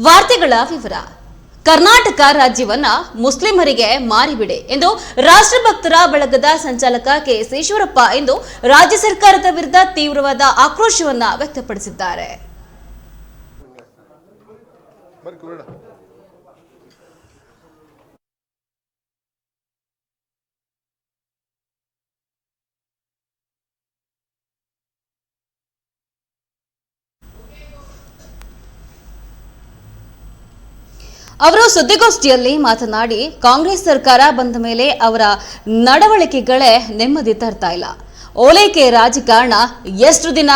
ವಾರ್ತೆಗಳ ವಿವರ. ಕರ್ನಾಟಕ ರಾಜ್ಯವನ್ನ ಮುಸ್ಲಿಮರಿಗೆ ಮಾರಿಬಿಡಿ ಎಂದು ರಾಷ್ಟ್ರಭಕ್ತರ ಬಳಗದ ಸಂಚಾಲಕ ಕೆಎಸ್ ಈಶ್ವರಪ್ಪ ಇಂದು ರಾಜ್ಯ ಸರ್ಕಾರದ ವಿರುದ್ಧ ತೀವ್ರವಾದ ಆಕ್ರೋಶವನ್ನ ವ್ಯಕ್ತಪಡಿಸಿದ್ದಾರೆ. ಅವರು ಸುದ್ದಿಗೋಷ್ಠಿಯಲ್ಲಿ ಮಾತನಾಡಿ, ಕಾಂಗ್ರೆಸ್ ಸರ್ಕಾರ ಬಂದ ಮೇಲೆ ಅವರ ನಡವಳಿಕೆಗಳೇ ನೆಮ್ಮದಿ ತರ್ತಾ ಇಲ್ಲ. ಓಲೈಕೆ ರಾಜಕಾರಣ, ಎಷ್ಟು ದಿನ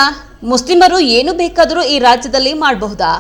ಮುಸ್ಲಿಮರು ಏನು ಬೇಕಾದರೂ ಈ ರಾಜ್ಯದಲ್ಲಿ ಮಾಡಬಹುದಾ?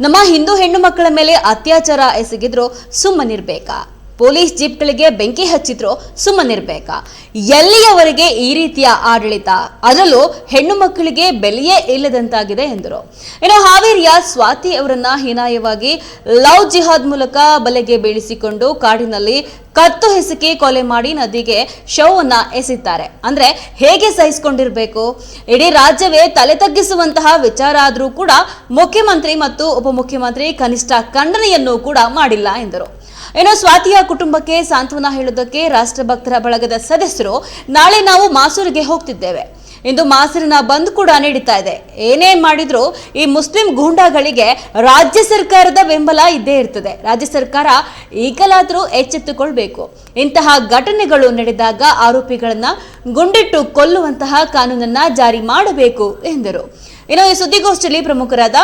ನಮ್ಮ ಹಿಂದೂ ಹೆಣ್ಣು ಮಕ್ಕಳ ಮೇಲೆ ಅತ್ಯಾಚಾರ ಎಸಗಿದ್ರು ಸುಮ್ಮನಿರ್ಬೇಕಾ? ಪೊಲೀಸ್ ಜೀಪ್ಗಳಿಗೆ ಬೆಂಕಿ ಹಚ್ಚಿದ್ರು, ಸುಮ್ಮನಿರ್ಬೇಕಾ. ಎಲ್ಲಿಯವರೆಗೆ ಈ ರೀತಿಯ ಆಡಳಿತ? ಅದರಲ್ಲೂ ಹೆಣ್ಣು ಮಕ್ಕಳಿಗೆ ಬೆಲೆಯೇ ಇಲ್ಲದಂತಾಗಿದೆ ಎಂದರು. ಇನ್ನು ಹಾವೇರಿಯ ಸ್ವಾತಿ ಅವರನ್ನ ಹೀನಾಯವಾಗಿ ಲವ್ ಜಿಹಾದ್ ಮೂಲಕ ಬಲೆಗೆ ಬೀಳಿಸಿಕೊಂಡು ಕಾಡಿನಲ್ಲಿ ಕತ್ತು ಹೆಸಕಿ ಕೊಲೆ ಮಾಡಿ ನದಿಗೆ ಶವವನ್ನ ಎಸೆಯುತ್ತಾರೆ. ಅಂದ್ರೆ ಹೇಗೆ ಸಹಿಸಿಕೊಂಡಿರಬೇಕು? ಇಡೀ ರಾಜ್ಯವೇ ತಲೆ ತಗ್ಗಿಸುವಂತಹ ವಿಚಾರ ಆದರೂ ಕೂಡ ಮುಖ್ಯಮಂತ್ರಿ ಮತ್ತು ಉಪಮುಖ್ಯಮಂತ್ರಿ ಕನಿಷ್ಠ ಖಂಡನೆಯನ್ನು ಕೂಡ ಮಾಡಿಲ್ಲ ಎಂದರು. ಇನ್ನು ಸ್ವಾತಿಯ ಕುಟುಂಬಕ್ಕೆ ಸಾಂತ್ವನ ಹೇಳುವುದಕ್ಕೆ ರಾಷ್ಟ್ರಭಕ್ತರ ಬಳಗದ ಸದಸ್ಯರು ನಾಳೆ ನಾವು ಮಾಸೂರಿಗೆ ಹೋಗ್ತಿದ್ದೇವೆ. ಇಂದು ಮಾಸರಿನ ಬಂದ್ ಕೂಡ ನಡೀತಾ ಇದೆ. ಏನೇ ಮಾಡಿದ್ರು ಈ ಮುಸ್ಲಿಂ ಗೂಂಡಾಗಳಿಗೆ ರಾಜ್ಯ ಸರ್ಕಾರದ ಬೆಂಬಲ ಇದ್ದೇ ಇರ್ತದೆ. ರಾಜ್ಯ ಸರ್ಕಾರ ಈಗಲಾದರೂ ಎಚ್ಚೆತ್ತುಕೊಳ್ಬೇಕು. ಇಂತಹ ಘಟನೆಗಳು ನಡೆದಾಗ ಆರೋಪಿಗಳನ್ನ ಗುಂಡಿಟ್ಟು ಕೊಲ್ಲುವಂತಹ ಕಾನೂನನ್ನ ಜಾರಿ ಮಾಡಬೇಕು ಎಂದರು. ಇನ್ನು ಈ ಸುದ್ದಿಗೋಷ್ಠಿಯಲ್ಲಿ ಪ್ರಮುಖರಾದ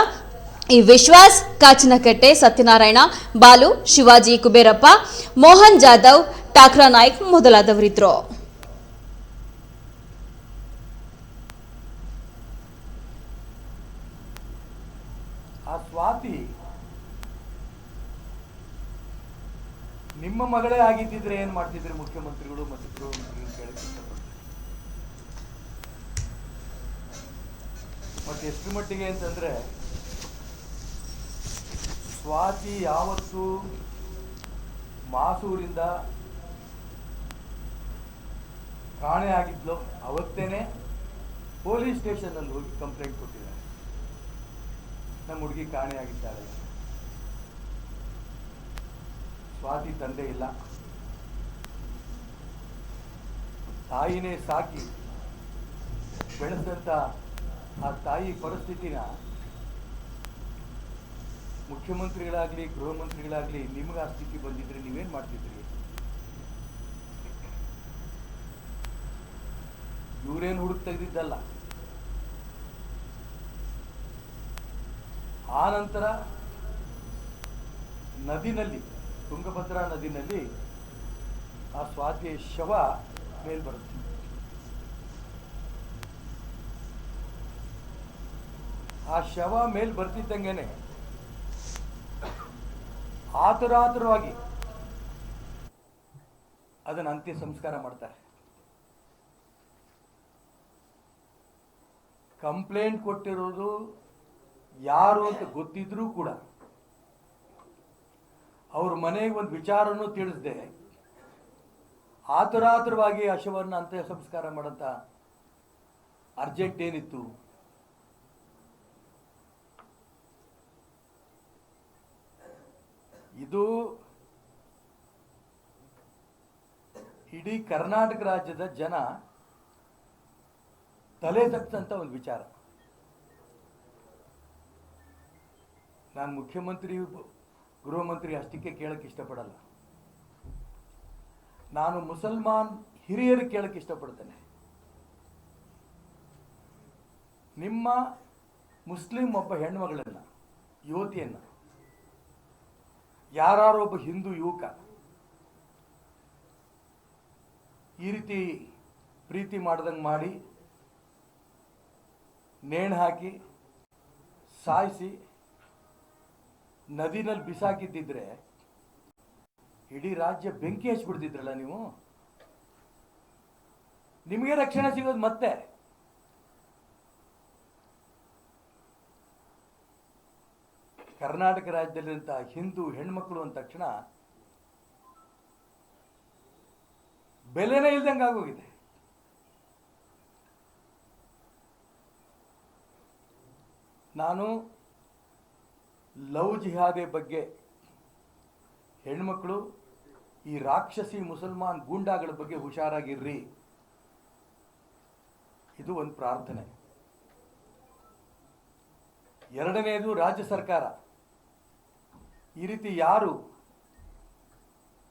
ಈ ವಿಶ್ವಾಸ್ ಕಾಚಿನಕಟ್ಟೆ ಸತ್ಯನಾರಾಯಣ, ಬಾಲು ಶಿವಾಜಿ ಕುಬೇರಪ್ಪ, ಮೋಹನ್ ಜಾಧವ್, ಠಾಕ್ರಾ ನಾಯ್ಕ್ ಮೊದಲಾದವರಿದ್ರು ಸ್ವಾತಿ, ನಿಮ್ಮ ಮಗಳೇ ಆಗಿದ್ದಿದ್ರೆ ಏನ್ ಮಾಡ್ತಿದ್ರಿ ಮುಖ್ಯಮಂತ್ರಿಗಳು ಮತ್ತು ಮತ್ತೆ ಎಷ್ಟು ಮಟ್ಟಿಗೆ ಅಂತಂದ್ರೆ ಸ್ವಾತಿ ಯಾವತ್ತು ಮಾಸೂರಿಂದ ಕಾಣೆ ಆಗಿದ್ಲು, ಅವತ್ತೇನೆ ಪೊಲೀಸ್ ಸ್ಟೇಷನಲ್ಲಿ ಹೋಗಿ ಕಂಪ್ಲೇಂಟ್ ಕೊಟ್ಟಿದ್ದಾರೆ ನಮ್ಮ ಹುಡುಗಿ ಕಾಣೆಯಾಗಿದ್ದಾಳೆ ಸ್ವಾತಿ ತಂದೆ ಇಲ್ಲ. ತಾಯಿನೇ ಸಾಕಿ ಬೆಳೆಸಿದಂಥ ಆ ತಾಯಿ ಪರಿಸ್ಥಿತಿನ ಮುಖ್ಯಮಂತ್ರಿಗಳಾಗ್ಲಿ, ಗೃಹ ಮಂತ್ರಿಗಳಾಗ್ಲಿ ನಿಮ್ಗೆ ಆ ಸ್ಥಿತಿ ಬಂದಿದ್ರೆ ನೀವೇನ್ ಮಾಡ್ತಿದ್ರಿ? ಇವ್ರೇನ್ ಹುಡುಕ್ ತೆಗೆದಿದ್ದಲ್ಲ ಆ ನಂತರ ನದಿನಲ್ಲಿ, ತುಂಗಭದ್ರಾ ನದಿನಲ್ಲಿ ಆ ಸ್ವಾತಿಯ ಶವ ಮೇಲ್ ಬರುತ್ತೆ. ಆ ಶವ ಮೇಲ್ ಬರ್ತಿದ್ದಂಗೆನೆ ಆತುರಾತುರವಾಗಿ ಅದನ್ನು ಅಂತ್ಯ ಸಂಸ್ಕಾರ ಮಾಡ್ತಾರೆ. ಕಂಪ್ಲೇಂಟ್ ಕೊಟ್ಟಿರೋದು ಯಾರು ಅಂತ ಗೊತ್ತಿದ್ರೂ ಕೂಡ ಅವ್ರ ಮನೆಗೆ ಒಂದು ವಿಚಾರನೂ ತಿಳಿಸ್ದೆ. ಆತುರಾತುರವಾಗಿ ಹಶವನ್ನ ಅಂತ್ಯ ಸಂಸ್ಕಾರ ಮಾಡಂತ ಅರ್ಜೆಂಟ್ ಏನಿತ್ತು? ಇದು ಇಡೀ ಕರ್ನಾಟಕ ರಾಜ್ಯದ ಜನ ತಲೆ ಒಂದು ವಿಚಾರ. ನಾನು ಮುಖ್ಯಮಂತ್ರಿ ಗೃಹಮಂತ್ರಿ ಅಷ್ಟಕ್ಕೆ ಕೇಳಕ್ಕೆ ಇಷ್ಟಪಡಲ್ಲ. ನಾನು ಮುಸಲ್ಮಾನ್ ಹಿರಿಯರು ಕೇಳಕ್ಕೆ ಇಷ್ಟಪಡ್ತೇನೆ. ನಿಮ್ಮ ಮುಸ್ಲಿಂ ಒಬ್ಬ ಹೆಣ್ಮಗಳನ್ನ ಯುವತಿಯನ್ನ ಯಾರು ಒಬ್ಬ ಹಿಂದೂ ಯುವಕ ಈ ರೀತಿ ಪ್ರೀತಿ ಮಾಡ್ದಂಗೆ ಮಾಡಿ ನೇಣು ಹಾಕಿ ಸಾಯಿಸಿ ನದಿನಲ್ಲಿ ಬಿಸಾಕಿದ್ದಿದ್ರೆ ಇಡೀ ರಾಜ್ಯ ಬೆಂಕಿ ಹಚ್ಬಿಡ್ತಿದ್ರಲ್ಲ ನೀವು? ನಿಮಗೆ ರಕ್ಷಣೆ ಸಿಗೋದು ಮತ್ತೆ. ಕರ್ನಾಟಕ ರಾಜ್ಯದಲ್ಲಿರುವಂತಹ ಹಿಂದೂ ಹೆಣ್ಮಕ್ಳು ಅಂದ ತಕ್ಷಣ ಬೆಲೆನೇ ಇಲ್ದಂಗೆ ಆಗೋಗಿದೆ. ನಾನು ಲವ್ ಜಿಹಾದೆ ಬಗ್ಗೆ ಹೆಣ್ಮಕ್ಳು, ಈ ರಾಕ್ಷಸಿ ಮುಸಲ್ಮಾನ್ ಗೂಂಡಾಗಳ ಬಗ್ಗೆ ಹುಷಾರಾಗಿರ್ರಿ. ಇದು ಒಂದು ಪ್ರಾರ್ಥನೆ. ಎರಡನೆಯದು ರಾಜ್ಯ ಸರ್ಕಾರ. ಈ ರೀತಿ ಯಾರು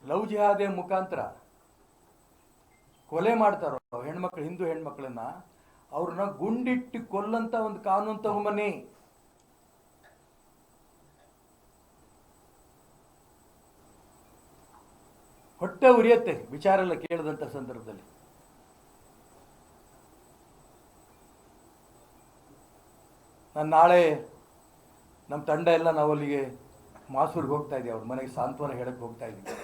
ಲವ್ ಜಿಹಾದೆ ಮುಖಾಂತರ ಕೊಲೆ ಮಾಡ್ತಾರೋ, ಹೆಣ್ಮಕ್ಳು, ಹಿಂದೂ ಹೆಣ್ಮಕ್ಳನ್ನ, ಅವ್ರನ್ನ ಗುಂಡಿಟ್ಟು ಕೊಲ್ಲಂತ ಒಂದು ಕಾನೂನು ತಗೊಂಬನ್ನಿ ಹೊಟ್ಟೆ ಉರಿಯತ್ತೆ, ವಿಚಾರ ಎಲ್ಲ ಕೇಳಿದಂಥ ಸಂದರ್ಭದಲ್ಲಿ. ನಾನು ನಾಳೆ ನಮ್ಮ ತಂಡ ಎಲ್ಲ ನಾವು ಅಲ್ಲಿಗೆ ಮಾಸೂರ್ಗೆ ಹೋಗ್ತಾ ಇದ್ದೆ, ಅವ್ರ ಮನೆಗೆ ಸಾಂತ್ವನ ಹೇಳಕ್ಕೆ ಹೋಗ್ತಾ ಇದ್ದೀವಿ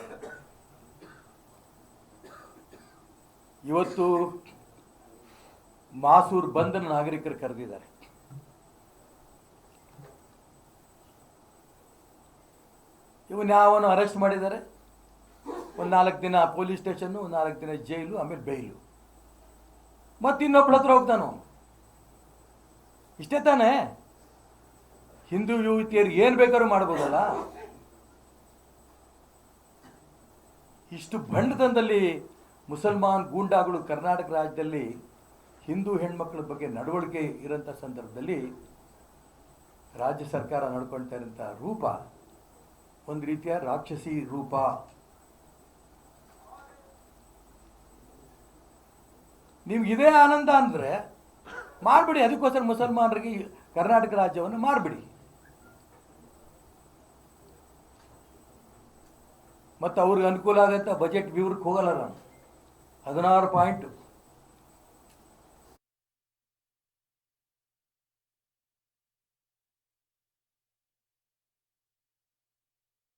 ಇವತ್ತು ಮಾಸೂರ್ ಬಂಧನ ನಾಗರಿಕರು ಕರೆದಿದ್ದಾರೆ. ಇವನ್ ಯಾವನು ಅರೆಸ್ಟ್ ಮಾಡಿದ್ದಾರೆ. ಒಂದು ನಾಲ್ಕು ದಿನ ಪೊಲೀಸ್ ಸ್ಟೇಷನ್ನು, ಒಂದು ನಾಲ್ಕು ದಿನ ಜೈಲು, ಆಮೇಲೆ ಬೈಲು ಮತ್ತೆ ಇನ್ನೊಬ್ಳ ಹತ್ರ ಹೋಗ್ತಾನು? ಇಷ್ಟೇ ತಾನೇ? ಹಿಂದೂ ಯುವತಿಯರು ಏನು ಬೇಕಾದ್ರೂ ಮಾಡ್ಬೋದಲ್ಲ? ಇಷ್ಟು ಬಂಡತನದಲ್ಲಿ ಮುಸಲ್ಮಾನ್ ಗೂಂಡಾಗಳು ಕರ್ನಾಟಕ ರಾಜ್ಯದಲ್ಲಿ ಹಿಂದೂ ಹೆಣ್ಮಕ್ಳ ಬಗ್ಗೆ ನಡವಳಿಕೆ ಇರೋಂಥ ಸಂದರ್ಭದಲ್ಲಿ ರಾಜ್ಯ ಸರ್ಕಾರ ನಡ್ಕೊಳ್ತಾ ಇರೋಂಥ ರೂಪ ಒಂದು ರೀತಿಯ ರಾಕ್ಷಸಿ ರೂಪ. ನಿಮ್ಗೆ ಇದೇ ಆನಂದ ಅಂದರೆ ಮಾಡಿಬಿಡಿ, ಅದಕ್ಕೋಸ್ಕರ ಮುಸಲ್ಮಾನರಿಗೆ ಕರ್ನಾಟಕ ರಾಜ್ಯವನ್ನು ಮಾಡಿಬಿಡಿ ಮತ್ತು ಅವ್ರಿಗೆ ಅನುಕೂಲ ಆಗಂತ ಬಜೆಟ್ ವಿವರಕ್ಕೆ ಹೋಗಲ್ಲ ನಾನು. ಹದಿನಾರು ಪಾಯಿಂಟ್